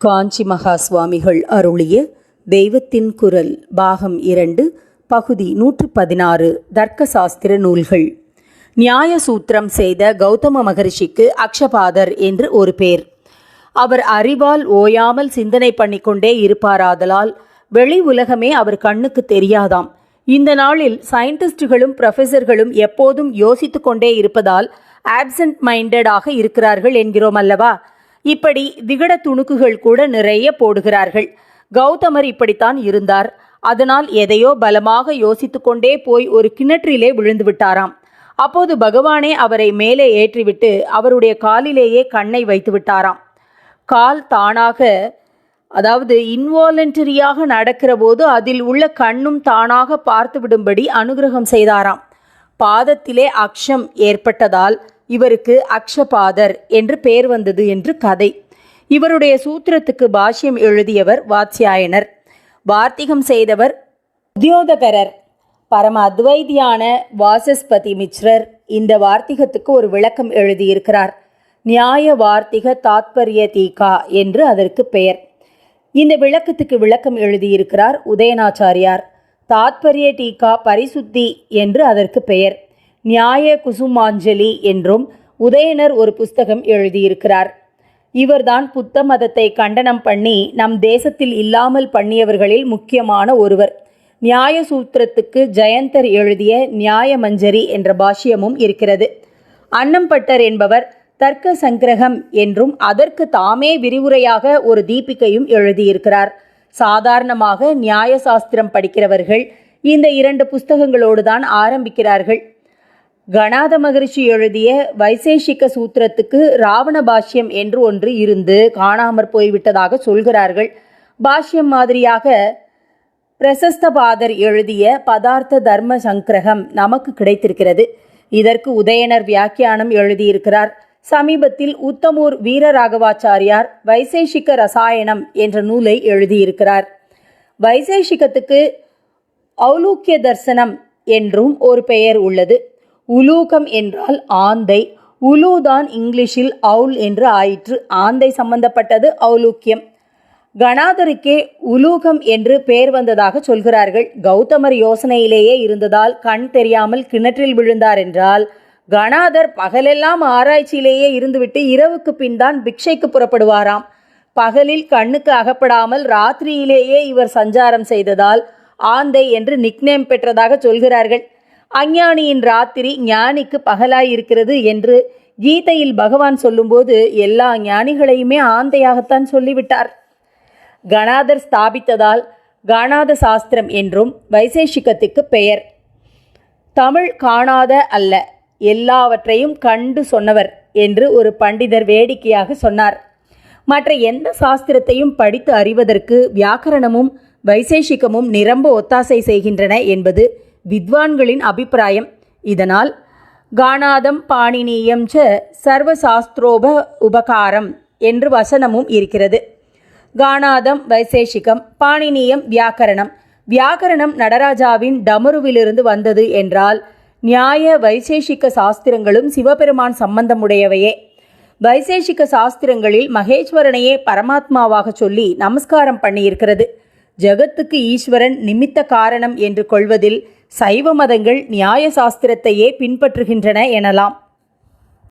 காஞ்சி மகா சுவாமிகள் அருளிய தெய்வத்தின் குரல் பாகம் இரண்டு பகுதி நூற்று பதினாறு தர்க்க சாஸ்திர நூல்கள். நியாய சூத்திரம் செய்த கௌதம மகரிஷிக்கு அக்ஷபாதர் என்று ஒரு பேர். அவர் அறிவால் ஓயாமல் சிந்தனை பண்ணிக்கொண்டே இருப்பாராதலால் வெளி உலகமே அவர் கண்ணுக்கு தெரியாதாம். இந்த நாளில் சயின்டிஸ்டுகளும் ப்ரொஃபஸர்களும் எப்போதும் யோசித்து கொண்டே இருப்பதால் ஆப்சண்ட் மைண்டடாக இருக்கிறார்கள் என்கிறோம் அல்லவா? இப்படி விகட துணுக்குகள் கூட நிறைய போடுகிறார்கள். கௌதமர் இப்படித்தான் இருந்தார். அதனால் எதையோ பலமாக யோசித்து கொண்டே போய் ஒரு கிணற்றிலே விழுந்து விட்டாராம் அப்போது பகவானே அவரை மேலே ஏற்றிவிட்டு அவருடைய காலிலேயே கண்ணை வைத்து விட்டாராம். கால் தானாக அதாவது இன்வாலண்டரியாக நடக்கிற போது அதில் உள்ள கண்ணும் தானாக பார்த்து விடும்படி அனுகிரகம் செய்தாராம். பாதத்திலே அக்ஷம் ஏற்பட்டதால் இவருக்கு அக்ஷபாதர் என்று பெயர் வந்தது என்று கதை. இவருடைய சூத்திரத்துக்கு பாஷ்யம் எழுதியவர் வாத்சியாயனர் வார்த்திகம் செய்தவர் உத்தியோதகரர் பரம அத்வைதியான வாசஸ்பதி மிச்ரர் இந்த வார்த்திகத்துக்கு ஒரு விளக்கம் எழுதியிருக்கிறார். நியாய வார்த்திக தாத்பரிய தீகா என்று அதற்கு பெயர். இந்த விளக்கத்துக்கு விளக்கம் எழுதியிருக்கிறார் உதயநாச்சாரியார் தாத்பரிய டீகா பரிசுத்தி என்று அதற்கு பெயர். நியாய குசுமாஞ்சலி என்றும் உதயனர் ஒரு புஸ்தகம் எழுதியிருக்கிறார். இவர்தான் புத்த மதத்தை கண்டனம் பண்ணி நம் தேசத்தில் இல்லாமல் பண்ணியவர்களில் முக்கியமான ஒருவர். நியாய சூத்திரத்துக்கு ஜெயந்தர் எழுதிய நியாய மஞ்சரி என்ற பாஷ்யமும் இருக்கிறது. அன்னம்பட்டர் என்பவர் தர்க்க சங்கிரகம் என்றும் அதற்கு தாமே விரிவுரையாக ஒரு தீபிகையும் எழுதியிருக்கிறார். சாதாரணமாக நியாய சாஸ்திரம் படிக்கிறவர்கள் இந்த இரண்டு புஸ்தகங்களோடு தான் ஆரம்பிக்கிறார்கள். கணாத மகரிஷி எழுதிய வைசேஷிக சூத்திரத்துக்கு ராவண பாஷ்யம் என்று ஒன்று இருந்து காணாமற் போய்விட்டதாக சொல்கிறார்கள். பாஷ்யம் மாதிரியாக பிரசஸ்தபாதர் எழுதிய பதார்த்த தர்ம சங்கிரகம் நமக்கு கிடைத்திருக்கிறது. இதற்கு உதயனர் வியாக்கியானம் எழுதியிருக்கிறார். சமீபத்தில் உத்தமூர் வீரராகவாச்சாரியார் வைசேஷிக ரசாயனம் என்ற நூலை எழுதியிருக்கிறார். வைசேஷிகத்துக்கு ஔலூக்கிய தர்சனம் என்றும் ஒரு பெயர் உள்ளது. உலூகம் என்றால் ஆந்தை. உலு தான் இங்கிலீஷில் அவுல் என்று ஆயிற்று. ஆந்தை சம்பந்தப்பட்டது அவுலூக்கியம். கணாதருக்கே உலூகம் என்று பெயர் வந்ததாக சொல்கிறார்கள். கௌதமர் யோசனையிலேயே இருந்ததால் கண் தெரியாமல் கிணற்றில் விழுந்தார் என்றால் கணாதர் பகலெல்லாம் ஆராய்ச்சியிலேயே இருந்துவிட்டு இரவுக்கு பின் தான் பிக்ஷைக்கு புறப்படுவாராம். பகலில் கண்ணுக்கு அகப்படாமல் ராத்திரியிலேயே இவர் சஞ்சாரம் செய்ததால் ஆந்தை என்று நிக்னேம் பெற்றதாக சொல்கிறார்கள். அஞ்ஞானியின் ராத்திரி ஞானிக்கு பகலாயிருக்கிறது என்று கீதையில் பகவான் சொல்லும்போது எல்லா ஞானிகளையுமே ஆந்தையாகத்தான் சொல்லிவிட்டார். கணாதர் ஸ்தாபித்ததால் கணாத சாஸ்திரம் என்றும் வைசேஷிகத்துக்கு பெயர். தமிழ் காணாத அல்ல எல்லாவற்றையும் கண்டு சொன்னவர் என்று ஒரு பண்டிதர் வேடிக்கையாக சொன்னார். மற்ற எந்த சாஸ்திரத்தையும் படித்து அறிவதற்கு வியாக்கரணமும் வைசேஷிகமும் நிரம்ப ஒத்தாசை செய்கின்றன என்பது வித்வான்களின் அபிப்பிராயம். இதனால் காணாதம் பாணினீயம் ச சர்வசாஸ்திரோப உபகாரம் என்று வசனமும் இருக்கிறது. காணாதம் வைசேஷிகம் பாணினியம் வியாக்கரணம். வியாக்கரணம் நடராஜாவின் டமருவிலிருந்து வந்தது என்றால் நியாய வைசேஷிக சாஸ்திரங்களும் சிவபெருமான் சம்பந்தமுடையவையே. வைசேஷிக சாஸ்திரங்களில் மகேஸ்வரனையே பரமாத்மாவாக சொல்லி நமஸ்காரம் பண்ணியிருக்கிறது. ஜகத்துக்கு ஈஸ்வரன் நிமித்த காரணம் என்று கொள்வதில் சைவ மதங்கள் நியாய சாஸ்திரத்தையே பின்பற்றுகின்றன எனலாம்.